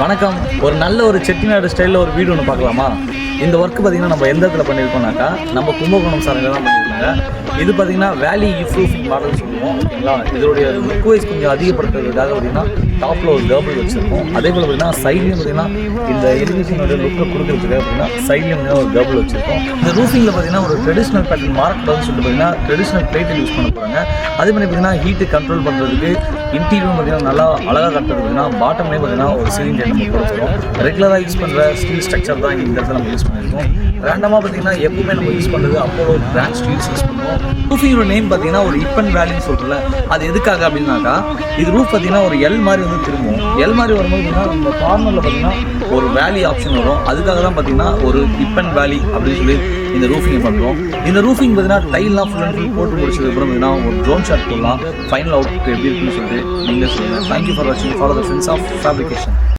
வணக்கம். ஒரு நல்ல ஒரு செட்டிநாடு ஸ்டைலில் ஒரு வீடு ஒன்று பார்க்கலாமா? இந்த ஒர்க் பார்த்தீங்கன்னா நம்ம எந்த இடத்துல பண்ணியிருக்கோம்னாக்கா நம்ம கும்பகோணம் சாரங்க தான் பண்ணியிருக்காங்க இது பார்த்தீங்கன்னா வேலி இம்ப்ரூவிங் மாடல் சொல்லுவோம் ஓகேங்களா? இதோடைய லுக் வைஸ் கொஞ்சம் அதிகப்படுத்துறதுக்காக பார்த்தீங்கன்னா டாப்பில் ஒரு டேபிள் வச்சுருக்கோம். அதே போல் பார்த்தீங்கன்னா சைட்லேயும் பார்த்தீங்கன்னா இந்த எலிவேஷனோட லுக்கை கொடுக்குறதுக்காக பார்த்தீங்கன்னா சைட்லேயும் பார்த்தீங்கன்னா ஒரு டேபிள் வச்சுருக்கோம். இந்த ரூஃபிங்கில் பார்த்தீங்கன்னா ஒரு ட்ரெடிஷ்னல் பேட்டர்ன் மார்க்கூடாதுன்னு சொல்லிட்டு பார்த்தீங்கன்னா ட்ரெடிஷ்னல் பிளேட்டில் யூஸ் பண்ண போகிறாங்க அதே மாதிரி பார்த்தீங்கன்னா ஹீட்டு கண்ட்ரோல் பண்ணுறதுக்கு இன்டீரியரும் பார்த்தீங்கன்னா நல்லா அழகாக கட்டுறதுன்னா பார்த்தீங்கன்னா பாட்டம்லேயும் பார்த்தீங்கன்னா ஒரு சிலிண்டர் நம்ம கொடுத்துருவோம் ரெகுலராக யூஸ் பண்ணுற ஸ்டீல் ஸ்ட்ரக்சர் தான் இந்த இடத்துல நம்ம யூஸ் பண்ணியிருக்கோம் ரேண்டமாக பார்த்தீங்கன்னா எப்பவுமே நம்ம யூஸ் பண்ணுறது அப்போலோ பிராண்ட் ஸ்டீல்ஸ் யூஸ் பண்ணுவோம் ரூஃபிங்கோட நேம் பார்த்தீங்கன்னா ஒரு இப்பன் வேலின்னு சொல்கிறல அது எதுக்காக அப்படின்னாக்கா இது ரூஃப் பார்த்தீங்கன்னா ஒரு எல் மாதிரி வந்து திரும்பும். எல் மாதிரி வரும்போது பார்த்தீங்கன்னா இந்த கார்னரில் பார்த்தீங்கன்னா ஒரு வேலி ஆப்ஷன் வரும். அதுக்காக தான் பார்த்தீங்கன்னா ஒரு இப்பன் வேலி அப்படின்னு சொல்லி இந்த ரூஃபிங்கை பண்ணுறோம் இந்த ரூஃபிங் பார்த்தீங்கன்னா டைல்லாம் ஃபுல் அண்ட் ஃபுல் போட்டு முடிச்சதுக்கப்புறம் பார்த்தீங்கன்னா ஒரு ட்ரோன் ஷாட் போடலாம். ஃபைனல் அவுட் எப்படி இருக்குன்னு சொல்லிட்டு நீங்களே சொல்லுங்கள் தேங்க்யூ ஃபார் வாட்சிங் follow the friends of fabrication